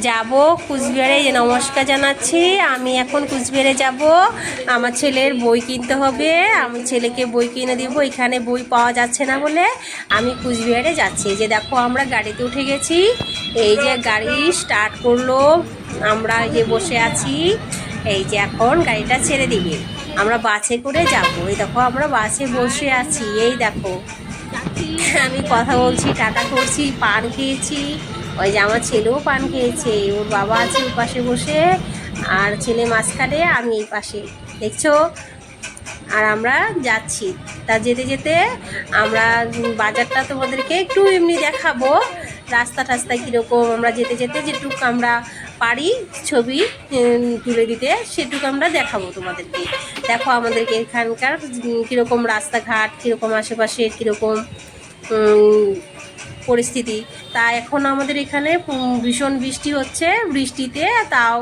যাব কুচবিহারে নমস্কার জানাচ্ছি। আমি এখন কুচবিহারে যাব। আমার ছেলের বই কিনতে হবে। আমি ছেলেকে বই কিনে দিব। এখানে বই পাওয়া যাচ্ছে না বলে আমি কুচবিহারে যাচ্ছি। যে দেখো, আমরা গাড়িতে উঠে গেছি। এই যে গাড়ি স্টার্ট করল। আমরা যে বসে আছি। এই যে এখন গাড়িটা ছেড়ে দিবে। আমরা বাসে করে যাব। এই দেখো, আমরা বাসে বসে আছি। এই দেখো, আমি কথা বলছি টাটা করছি পান খেয়েছি। ওই যে আমার ছেলেও পান খেয়েছে, ওর বাবা আছে ওর পাশে বসে, আর ছেলে মাঝখানে আমি এই পাশে। দেখছ? আর আমরা যাচ্ছি। তা যেতে যেতে আমরা বাজারটা তোমাদেরকে একটু এমনি দেখাবো, রাস্তা টাস্তা কীরকম। আমরা যেতে যেতে যেটুকু আমরা পারি ছবি তুলে দিতে, সেটুকু আমরা দেখাবো তোমাদেরকে। দেখো আমাদেরকে এখানকার কীরকম রাস্তাঘাট, কীরকম আশেপাশে কীরকম পরিস্থিতি। তা এখন আমাদের এখানে ভীষণ বৃষ্টি হচ্ছে বৃষ্টিতে। তাও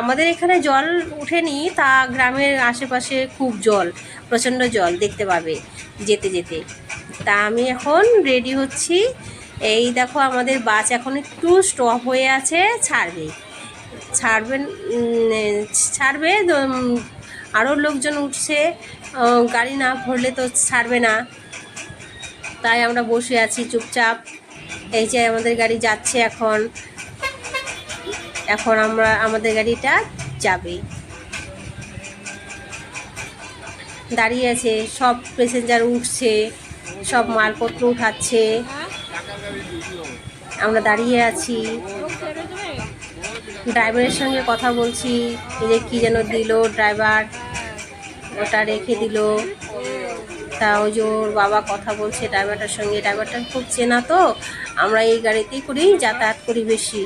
আমাদের এখানে জল ওঠেনি, তা গ্রামের আশেপাশে খুব জল, প্রচণ্ড জল দেখতে পাবে যেতে যেতে। তা আমি এখন রেডি হচ্ছি। এই দেখো আমাদের বাস এখন একটু স্টপ হয়ে আছে, ছাড়বে। ছাড়বেন ছাড়বে আরও লোকজন উঠছে গাড়ি না ভরলে তো ছাড়বে না। তাই আমরা বসে আছি চুপচাপ। এই যে আমাদের গাড়ি যাচ্ছে এখন। এখন আমরা আমাদের গাড়িটা যাবে। দাঁড়িয়ে আছে, সব প্যাসেঞ্জার উঠছে, সব মালপত্র উঠাচ্ছে। আমরা দাঁড়িয়ে আছি। ড্রাইভারের সঙ্গে কথা বলছি যে কী যেন দিল ড্রাইভার, ওটা রেখে দিল। তা ওই যে ওর বাবা কথা বলছে ড্রাইভারটার সঙ্গে। ড্রাইভারটা খুব চেনা তো। আমরা এই গাড়িতেই করি, যাতায়াত করি বেশি।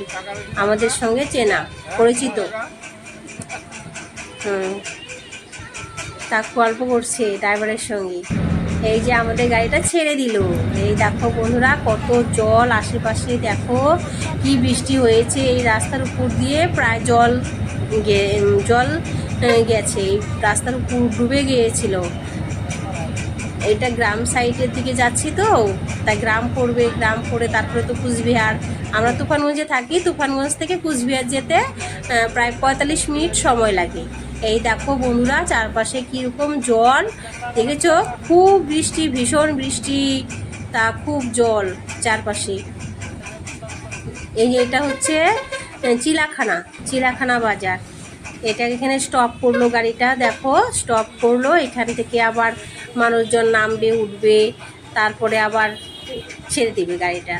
আমাদের সঙ্গে চেনা, পরিচিত। হুম। তা গল্প করছে ড্রাইভারের সঙ্গে। এই যে আমাদের গাড়িটা ছেড়ে দিল। এই দেখো বন্ধুরা, কত জল আশেপাশে, দেখো কি বৃষ্টি হয়েছে। এই রাস্তার উপর দিয়ে প্রায় জল জল গেছে। এই রাস্তার উপর ডুবে গিয়েছিল। এটা গ্রাম সাইডের দিকে যাচ্ছি তো, তাই গ্রাম পড়বে, গ্রাম পড়ে তারপরে তো কুচবিহার। আমরা তুফানগঞ্জে থাকি, তুফানগঞ্জ থেকে কুচবিহার যেতে প্রায় পঁয়তাল্লিশ মিনিট সময় লাগে। এই দেখো বন্ধুরা, চারপাশে কীরকম জল, দেখেছ? খুব বৃষ্টি, ভীষণ বৃষ্টি, তা খুব জল চারপাশে। এই যে এটা হচ্ছে চিলাখানা চিলাখানা বাজার। এটা এখানে স্টপ করল গাড়িটা, দেখো স্টপ করল, এখান থেকে আবার মানুষজন নামবে, উঠবে, তারপরে আবার ছেড়ে দিবে গাড়িটা।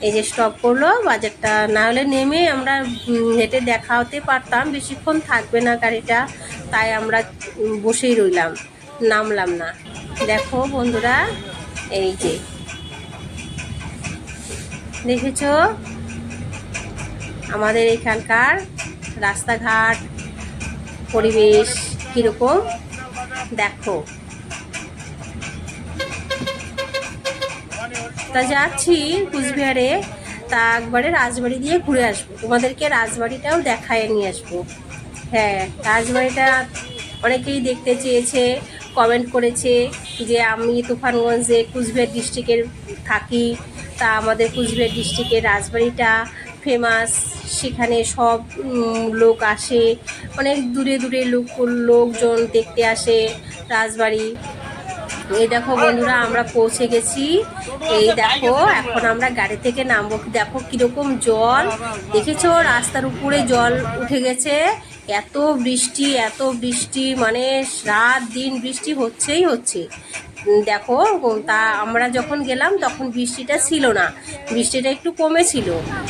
এই যে স্টপ করল, বাজারটা না হলে নেমে আমরা হেঁটে দেখাতে পারতাম, বেশিক্ষণ থাকবে না গাড়িটা, তাই আমরা বসেই রইলাম, নামলাম না। দেখো বন্ধুরা, এই যে। দেখেছ? আমাদের এখানকার রাস্তাঘাট, পরিবেশ কীরকম? দেখো। তা যাচ্ছি কুচবিহারে, তা একবারে রাজবাড়ি দিয়ে ঘুরে আসব। তোমাদেরকে রাজবাড়িটাও দেখায় নিয়ে আসব। হ্যাঁ রাজবাড়িটা অনেকেই দেখতে চেয়েছে কমেন্ট করেছে যে আমি তুফানগঞ্জে কুচবিহার ডিস্ট্রিক্টের থাকি, তা আমাদের কুচবিহার ডিস্ট্রিক্টের রাজবাড়িটা ফেমাস সেখানে সব লোক আসে, অনেক দূরে দূরে লোক, লোকজন দেখতে আসে রাজবাড়ি। এই দেখো বন্ধুরা, আমরা পৌঁছে গেছি। এই দেখো, এখন আমরা গাড়ি থেকে নামবো। দেখো কীরকম জল। দেখেছ, রাস্তার উপরে জল উঠে গেছে। এত বৃষ্টি এত বৃষ্টি মানে রাত দিন বৃষ্টি হচ্ছেই হচ্ছে। দেখো, তা আমরা যখন গেলাম, তখন বৃষ্টিটা ছিল না। বৃষ্টিটা একটু কমেছিল।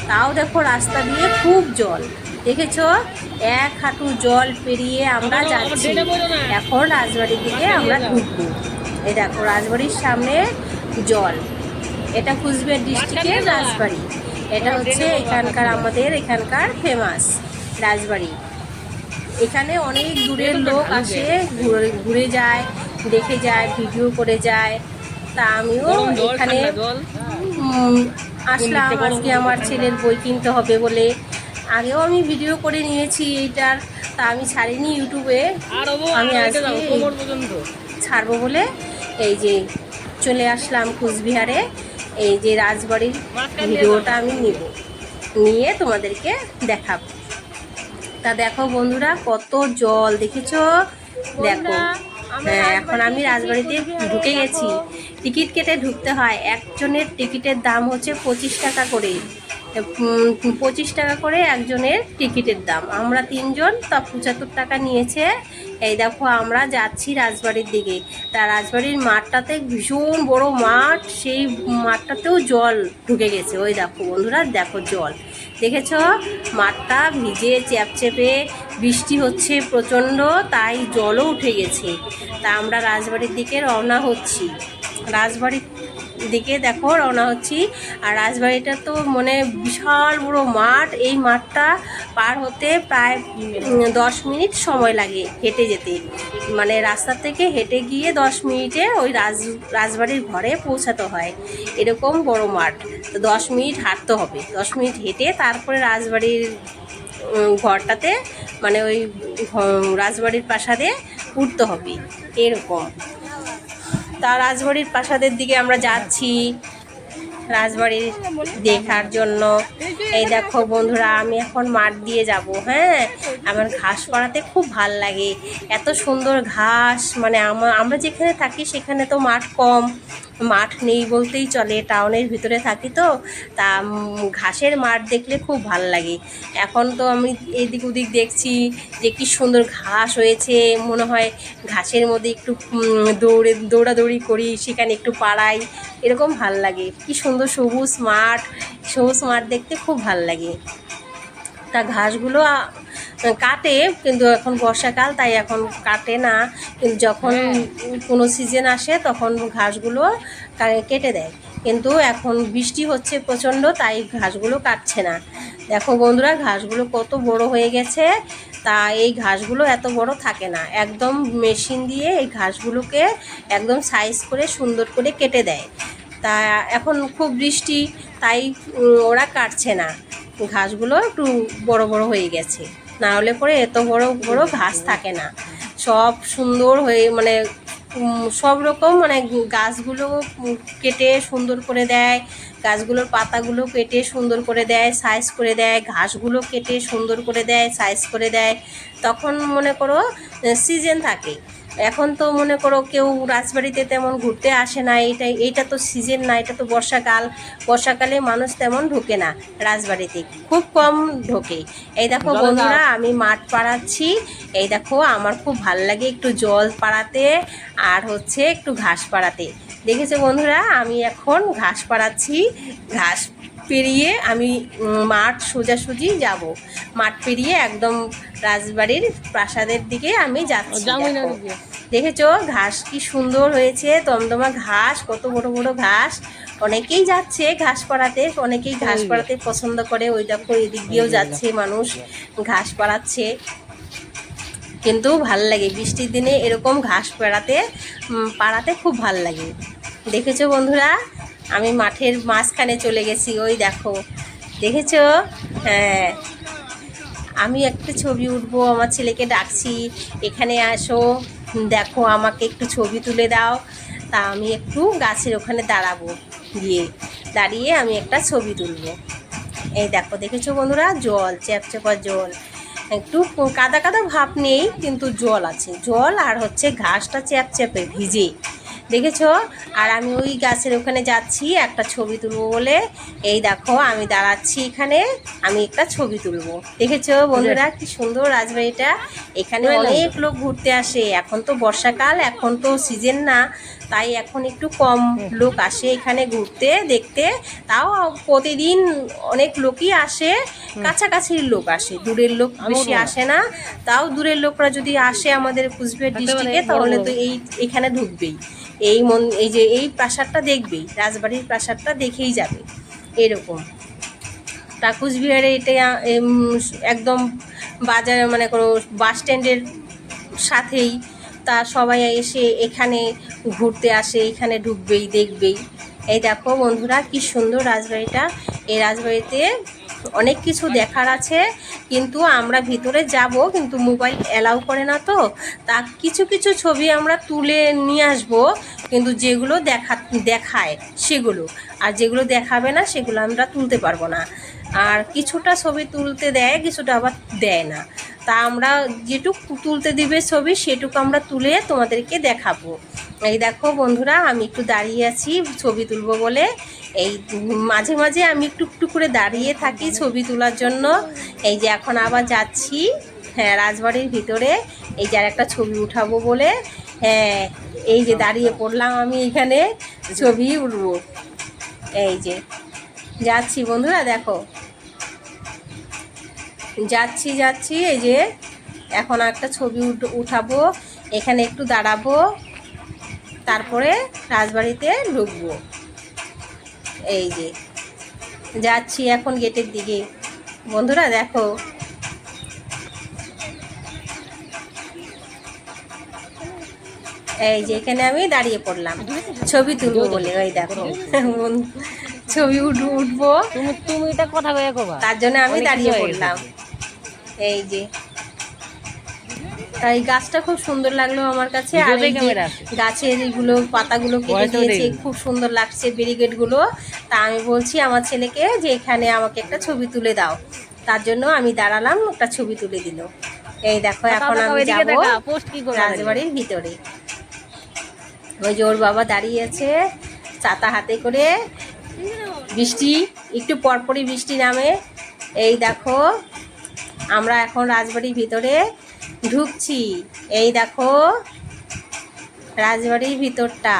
তাও দেখো রাস্তা দিয়ে খুব জল। দেখেছ, এক হাঁটু জল পেরিয়ে আমরা যাচ্ছি। এখন রাজবাড়ির দিকে আমরা ঢুকবো। এই দেখো রাজবাড়ির সামনে জল। এটা কুচবিহার ডিস্ট্রিক্টের রাজবাড়ি। এটা হচ্ছে এখানকার আমাদের এখানকার ফেমাস রাজবাড়ি। এখানে অনেক দূরের লোক আসে ঘুরে ঘুরে যায় দেখে যায় ভিডিও করে যায়। তা আমিও এখানে আসলাম। আজকে আমার ছেলের বই কিনতে হবে বলে। আগেও আমি ভিডিও করে নিয়েছি এইটার। তা আমি ছাড়িনি ইউটিউবে আমি আজকে ছাড়বো বলে এই যে চলে আসলাম কুচবিহারে, এই যে রাজবাড়ির ভিডিওটা আমি নিব। নিয়ে তোমাদেরকে দেখাবো। তা দেখো বন্ধুরা, কত জল, দেখেছ? দেখো হ্যাঁ এখন আমি রাজবাড়িতে ঢুকে গেছি। টিকিট কেটে ঢুকতে হয়। একজনের টিকিটের দাম হচ্ছে পঁচিশ টাকা করে পঁচিশ টাকা করে একজনের টিকিটের দাম। আমরা তিনজন, তা পঁচাত্তর টাকা নিয়েছে। এই দেখো, আমরা যাচ্ছি রাজবাড়ির দিকে। তা রাজবাড়ির মাঠটাতে ভীষণ বড় মাঠ, সেই মাঠটাতেও জল ঢুকে গেছে। ওই দেখো বন্ধুরা, দেখো জল। দেখেছ? মাঠটা ভিজে চ্যাপচেপে বৃষ্টি হচ্ছে প্রচণ্ড, তাই জলও উঠে গেছে। তা আমরা রাজবাড়ির দিকে রওনা হচ্ছি। রাজবাড়ির দিকে দেখো রওনা হচ্ছি। আর রাজবাড়িটা তো মানে বিশাল বড় মাঠ। এই মাঠটা পার হতে প্রায় দশ মিনিট সময় লাগে হেঁটে যেতে। মানে রাস্তা থেকে হেঁটে গিয়ে দশ মিনিটে ওই রাজ, রাজবাড়ির ঘরে পৌঁছাতে হয়। এরকম বড় মাঠ। তো দশ মিনিট হাঁটতে হবে। দশ মিনিট হেঁটে তারপরে রাজবাড়ির ঘরটাতে মানে ওই রাজবাড়ির প্রাসাদে উঠতে হবে। এরকম। তা রাজবাড়ির প্রাসাদের দিকে আমরা যাচ্ছি রাজবাড়ির দেখার জন্য। এই দেখো বন্ধুরা, আমি এখন মাঠ দিয়ে যাব হ্যাঁ? আমার ঘাস পাড়াতে খুব ভালো লাগে। এত সুন্দর ঘাস মানে আমা- আমরা যেখানে থাকি সেখানে তো মাঠ কম। মাঠ নেই বলতেই চলে, টাউনের ভিতরে থাকি তো, তা ঘাসের মাঠ দেখলে খুব ভালো লাগে। এখন তো আমি এদিক ওদিক দেখছি যে কি সুন্দর ঘাস হয়েছে, মনে হয় ঘাসের মধ্যে একটু দৌড়ে, দৌড়াদৌড়ি করি, সেখানে একটু পাড়াই, এরকম ভালো লাগে। কি সুন্দর সবুজ মাঠ সবুজ মাঠ দেখতে খুব ভালো লাগে। তা ঘাসগুলো কাটে কিন্তু এখন বর্ষাকাল তাই এখন কাটে না। কিন্তু যখন কোনো সিজন আসে তখন ঘাসগুলো কেটে দেয়। কিন্তু এখন বৃষ্টি হচ্ছে প্রচণ্ড তাই ঘাসগুলো কাটছে না। দেখো বন্ধুরা ঘাসগুলো কত বড় হয়ে গেছে তা এই ঘাসগুলো এত বড় থাকে না। একদম মেশিন দিয়ে এই ঘাসগুলোকে একদম সাইজ করে সুন্দর করে কেটে দেয়। তা এখন খুব বৃষ্টি তাই ওরা কাটছে না। ঘাসগুলো একটু বড় বড় হয়ে গেছে। না হলে পরে এত বড় বড় ঘাস থাকে না। সব সুন্দর হয়ে মানে সব রকম মানে গাছগুলো কেটে সুন্দর করে দেয়, গাছগুলোর পাতাগুলো কেটে সুন্দর করে দেয় সাইজ করে দেয়, ঘাসগুলো কেটে সুন্দর করে দেয় সাইজ করে দেয়। তখন মনে করো সিজন থাকে। এখন তো মনে করো কেউ রাজবাড়িতে তেমন ঘুরতে আসে না এইটা এইটা তো সিজন না এটা তো বর্ষাকাল। বর্ষাকালে মানুষ তেমন ঢোকে না রাজবাড়িতে খুব কম ঢোকে। এই দেখো বন্ধুরা আমি মাঠ পাড়াচ্ছি। এই দেখো আমার খুব ভালো লাগে একটু জল পাড়াতে আর হচ্ছে একটু ঘাস পাড়াতে। দেখেছ বন্ধুরা আমি এখন ঘাস পাড়াচ্ছি ঘাস পেরিয়ে আমি মাঠ সোজাসুজি যাব। মাঠ পেরিয়ে একদম রাজবাড়ির প্রাসাদের দিকে আমি যাচ্ছি দেখো। দেখেছ? ঘাস কি সুন্দর হয়েছে দমদমা ঘাস কত বড় বড় ঘাস। অনেকেই যাচ্ছে ঘাস পাড়াতে অনেকেই ঘাস পাড়াতে পছন্দ করে। ওই দেখো এদিক দিয়েও যাচ্ছে মানুষ ঘাস পাড়াচ্ছে। কিন্তু ভালো লাগে বৃষ্টির দিনে এরকম ঘাস পাড়াতে পাড়াতে খুব ভালো লাগে। দেখেছ বন্ধুরা? আমি মাঠের মাঝখানে চলে গেছি, ওই দেখো। দেখেছ? হ্যাঁ। আমি একটা ছবি উঠবো, আমার ছেলেকে ডাকছি, এখানে আসো, দেখো আমাকে একটু ছবি তুলে দাও। তা আমি একটু গাছের ওখানে দাঁড়াবো, গিয়ে দাঁড়িয়ে আমি একটা ছবি তুলবো। এই দেখো, দেখেছ বন্ধুরা? জল, চ্যাপচ্যাপা জল। একটু কাদা কাদা ভাব নেই, কিন্তু জল আছে। জল আর হচ্ছে ঘাসটা চ্যাপচ্যাপে ভিজে। দেখেছ? আর আমি ওই গাছের ওখানে যাচ্ছি একটা ছবি তুলবো বলে। এই দেখো আমি দাঁড়াচ্ছি এখানে আমি একটা ছবি তুলবো। দেখেছ বন্ধুরা কি সুন্দর রাজবাড়িটা। এখানে অনেক লোক ঘুরতে আসে। এখন তো বর্ষাকাল এখন তো সিজন না। তাই এখন একটু কম লোক আসে এখানে ঘুরতে দেখতে। তাও প্রতিদিন অনেক লোকই আসে কাছাকাছির লোক আসে। দূরের লোক বেশি আসে না। তাও দূরের লোকরা যদি আসে আমাদের কুচবিহার ডিস্ট্রিক্টে তাহলে তো এই এখানে ঢুকবেই। এই মন এই যে এই প্রাসাদটা দেখবেই, রাজবাড়ির প্রাসাদটা দেখেই যাবে, এরকম। তা কুচবিহারে এটা একদম বাজার মানে কোনো বাস স্ট্যান্ডের সাথেই তা সবাই এসে এখানে ঘুরতে আসে, এখানে ঢুকবেই, দেখবেই। এই দেখো বন্ধুরা, কি সুন্দর রাজবাড়িটা। এই রাজবাড়িতে অনেক কিছু দেখার আছে, কিন্তু আমরা ভিতরে যাব, কিন্তু মোবাইল অ্যালাউ করে না তো। তা কিছু কিছু ছবি আমরা তুলে নিয়ে আসব, কিন্তু যেগুলো দেখা, দেখায় সেগুলো। আর যেগুলো দেখাবে না, সেগুলো আমরা তুলতে পারব না। আর কিছুটা ছবি তুলতে দেয়, কিছুটা আবার দেয় না। তা আমরা যেটুকু তুলতে দিবে ছবি, সেটুকু আমরা তুলে তোমাদেরকে দেখাবো। এই দেখো বন্ধুরা, আমি একটু দাঁড়িয়ে আছি ছবি তুলবো বলে। এই মাঝে মাঝে আমি একটু একটু করে দাঁড়িয়ে থাকি ছবি তোলার জন্য। এই যে এখন আবার যাচ্ছি হ্যাঁ রাজবাড়ির ভিতরে। এই যে একটা ছবি উঠাবো বলে। হ্যাঁ এই যে দাঁড়িয়ে পড়লাম আমি এখানে, ছবি উঠবো। এই যে, যাচ্ছি বন্ধুরা, দেখো। যাচ্ছি যাচ্ছি এই যে এখন একটা ছবি উঠ- উঠাবো এখানে একটু দাঁড়াবো তারপরে রাজবাড়িতে ঢুকবো। এই যে যাচ্ছি এখন গেটের দিকে। বন্ধুরা দেখো। এই যে এখানে আমি দাঁড়িয়ে পড়লাম। ছবি তুলবো বলে ওই দেখো। ছবি উঠবো উঠবো। তুমি তুমি এটা কথা কয়ে তার জন্য আমি দাঁড়িয়ে পড়লাম। এই যে। তাই গাছটা খুব সুন্দর লাগল আমার কাছে। আর এই। গাছের এইগুলো পাতাগুলো কেটে দিয়েছে খুব সুন্দর লাগছে ব্যারিকেডগুলো তা আমি বলছি আমার ছেলেকে যে এখানে আমাকে একটা ছবি তুলে দাও। তার জন্য আমি দাঁড়ালাম একটা ছবি তুলে দিল। এই দেখো এখন আমি যাব রাজবাড়ির ভিতরে। ওই যে ওর বাবা দাঁড়িয়ে আছে ছাতা হাতে করে। বৃষ্টি একটু পরপরই বৃষ্টি নামে। এই দেখো আমরা এখন রাজবাড়ির ভিতরে ঢুকছি। এই দেখো রাজবাড়ির ভিতরটা।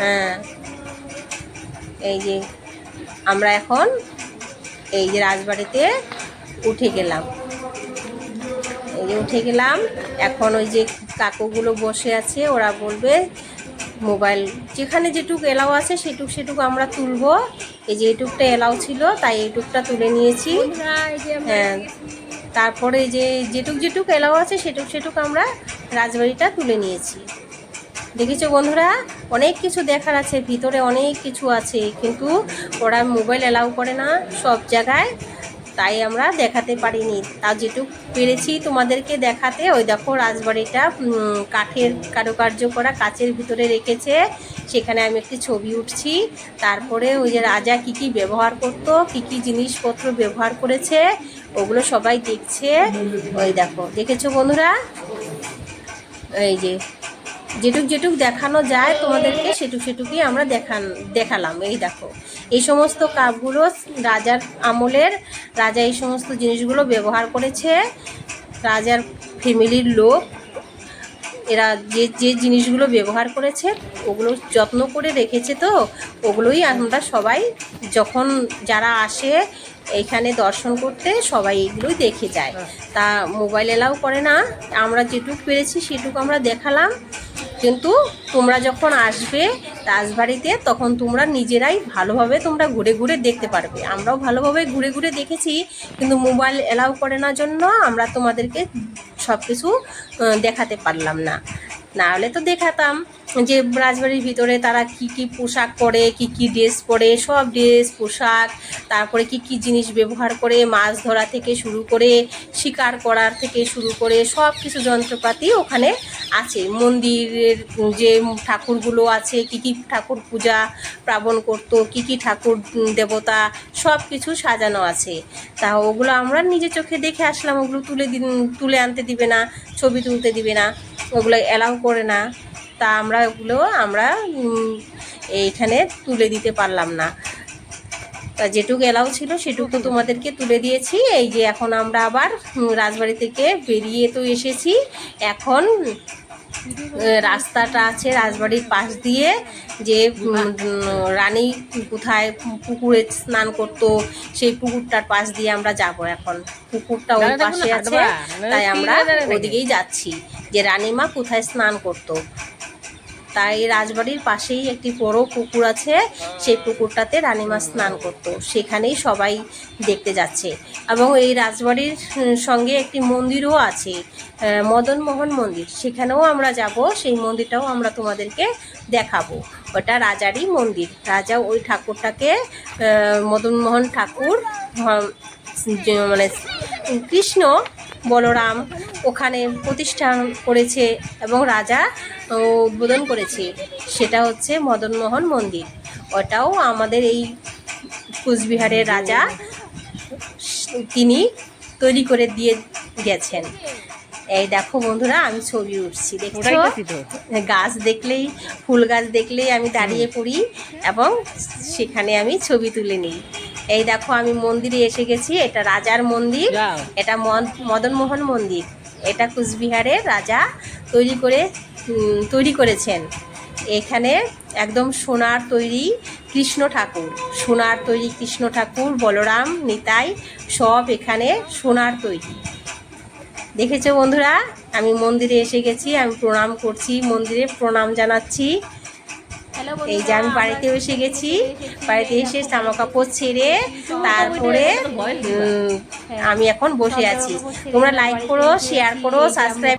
হ্যাঁ এই যে আমরা এখন এই যে রাজবাড়িতে উঠে গেলাম। এই যে উঠে গেলাম এখন ওই যে কাকুগুলো বসে আছে ওরা বলবে মোবাইল যেখানে যেটুক এলাও আছে সেটুক সেটুকু আমরা তুলবো। এই যে এটুকটা এলাও ছিল তাই এইটুকটা তুলে নিয়েছি। হ্যাঁ। তারপরে যে যেটুক যেটুক এলাও আছে, সেটুক সেটুক আমরা রাজবাড়িটা তুলে নিয়েছি। দেখেছ বন্ধুরা? অনেক কিছু দেখার আছে, ভিতরে অনেক কিছু আছে, কিন্তু ওরা মোবাইল এলাও করে না, সব জায়গায় তাই আমরা দেখাতে পারিনি। তা যেটুকু পেরেছি তোমাদেরকে দেখাতে, ওই দেখো রাজবাড়িটা কাঠের কারুকার্য করা কাচের ভিতরে রেখেছে। সেখানে আমি একটি ছবি উঠছি। তারপরে ওই যে রাজা কি কি ব্যবহার করতো, কি কি জিনিসপত্র ব্যবহার করেছে, ওগুলো সবাই দেখছে। ওই দেখো, দেখেছ বন্ধুরা? এই যে যেটুক যেটুক দেখানো যায় তোমাদেরকে, সেটুক সেটুকুই আমরা দেখান, দেখালাম। এই দেখো, এই সমস্ত কাপগুলো রাজার আমলের, রাজা এই সমস্ত জিনিসগুলো ব্যবহার করেছে। রাজার ফ্যামিলির লোক, এরা যে যে জিনিসগুলো ব্যবহার করেছে, ওগুলো যত্ন করে রেখেছে তো, ওগুলোই আমরা সবাই যখন যারা আসে এইখানে দর্শন করতে সবাই এগুলোই দেখে যায়। তা মোবাইল এলাও করে না। আমরা যেটুক পেরেছি সেটুকু আমরা দেখালাম। কিন্তু তোমরা যখন আসবে রাজবাড়িতে, তখন তোমরা নিজেরাই ভালোভাবে তোমরা ঘুরে ঘুরে দেখতে পারবে। আমরাও ভালোভাবে ঘুরে ঘুরে দেখেছি, কিন্তু মোবাইল এলাও করে না জন্য আমরা তোমাদেরকে সব কিছু দেখাতে পারলাম না। না হলে তো দেখাতাম। যে রাজবাড়ির ভিতরে তারা কি কি পোশাক পরে, কি কি ড্রেস পরে, সব ড্রেস পোশাক, তারপরে কি কি জিনিস ব্যবহার করে, মাছ ধরা থেকে শুরু করে, শিকার করার থেকে শুরু করে সব কিছু যন্ত্রপাতি ওখানে আছে। মন্দিরের যে ঠাকুরগুলো আছে, কি কি ঠাকুর পূজা প্রাবণ করতো, কি কি ঠাকুর দেবতা, সব কিছু সাজানো আছে। তা ওগুলো আমরা নিজে চোখে দেখে আসলাম, ওগুলো তুলে দিন, তুলে আনতে দিবে না, ছবি তুলতে দিবে না, ওগুলো অ্যালাউ করে না। তা আমরা ওগুলো আমরা এইখানে তুলে দিতে পারলাম না। তা যেটুকু এলাও ছিল সেটুকু তোমাদেরকে তুলে দিয়েছি। এই যে এখন আমরা আবার রাজবাড়ি থেকে বেরিয়ে তো এসেছি। এখন রাস্তাটা আছে রাজবাড়ির পাশ দিয়ে যে রানী কোথায় পুকুরে স্নান করতো সেই পুকুরটার পাশ দিয়ে আমরা যাব এখন। পুকুরটা ওই পাশে আছে তাই আমরা। ওদিকেই যাচ্ছি। যে রানীমা কোথায় স্নান করতো তাই রাজবাড়ির পাশেই একটি বড় পুকুর আছে সেই পুকুরটাতে রানীমা স্নান করতো। সেখানেই সবাই দেখতে যাচ্ছে। এবং এই রাজবাড়ির সঙ্গে একটি মন্দিরও আছে মদন মোহন মন্দির। সেখানেও আমরা যাব সেই মন্দিরটাও আমরা তোমাদেরকে দেখাবো। ওটা রাজারই মন্দির। রাজা ওই ঠাকুরটাকে আহ, মদন মোহন ঠাকুর মানে কৃষ্ণ বলরাম ওখানে প্রতিষ্ঠান করেছে এবং রাজা উদ্বোধন করেছে। সেটা হচ্ছে মদনমোহন মন্দির। ওটাও আমাদের এই কুচবিহারের রাজা তিনি তৈরি করে দিয়ে গেছেন। এই দেখো বন্ধুরা আমি ছবি উঠছি দেখছ? গাছ দেখলেই ফুল গাছ দেখলেই আমি দাঁড়িয়ে পড়ি এবং সেখানে আমি ছবি তুলে নিই। এই দেখো আমি মন্দিরে এসে গেছি এটা রাজার মন্দির এটা মন- মদনমোহন মন্দির। এটা কুচবিহারের রাজা তৈরি করে তৈরি করেছেন। এখানে একদম সোনার তৈরি কৃষ্ণ ঠাকুর সোনার তৈরি কৃষ্ণ ঠাকুর বলরাম নিতাই সব এখানে সোনার তৈরি। দেখেছ বন্ধুরা? আমি মন্দিরে এসে গেছি আমি প্রণাম করছি মন্দিরে প্রণাম জানাচ্ছি। এই যে আমি বাড়িতে এসে গেছি। বাড়িতে এসে জামা কাপড় ছেড়ে তারপরে উম, আমি এখন বসে আছি। তোমরা লাইক করো শেয়ার করো সাবস্ক্রাইব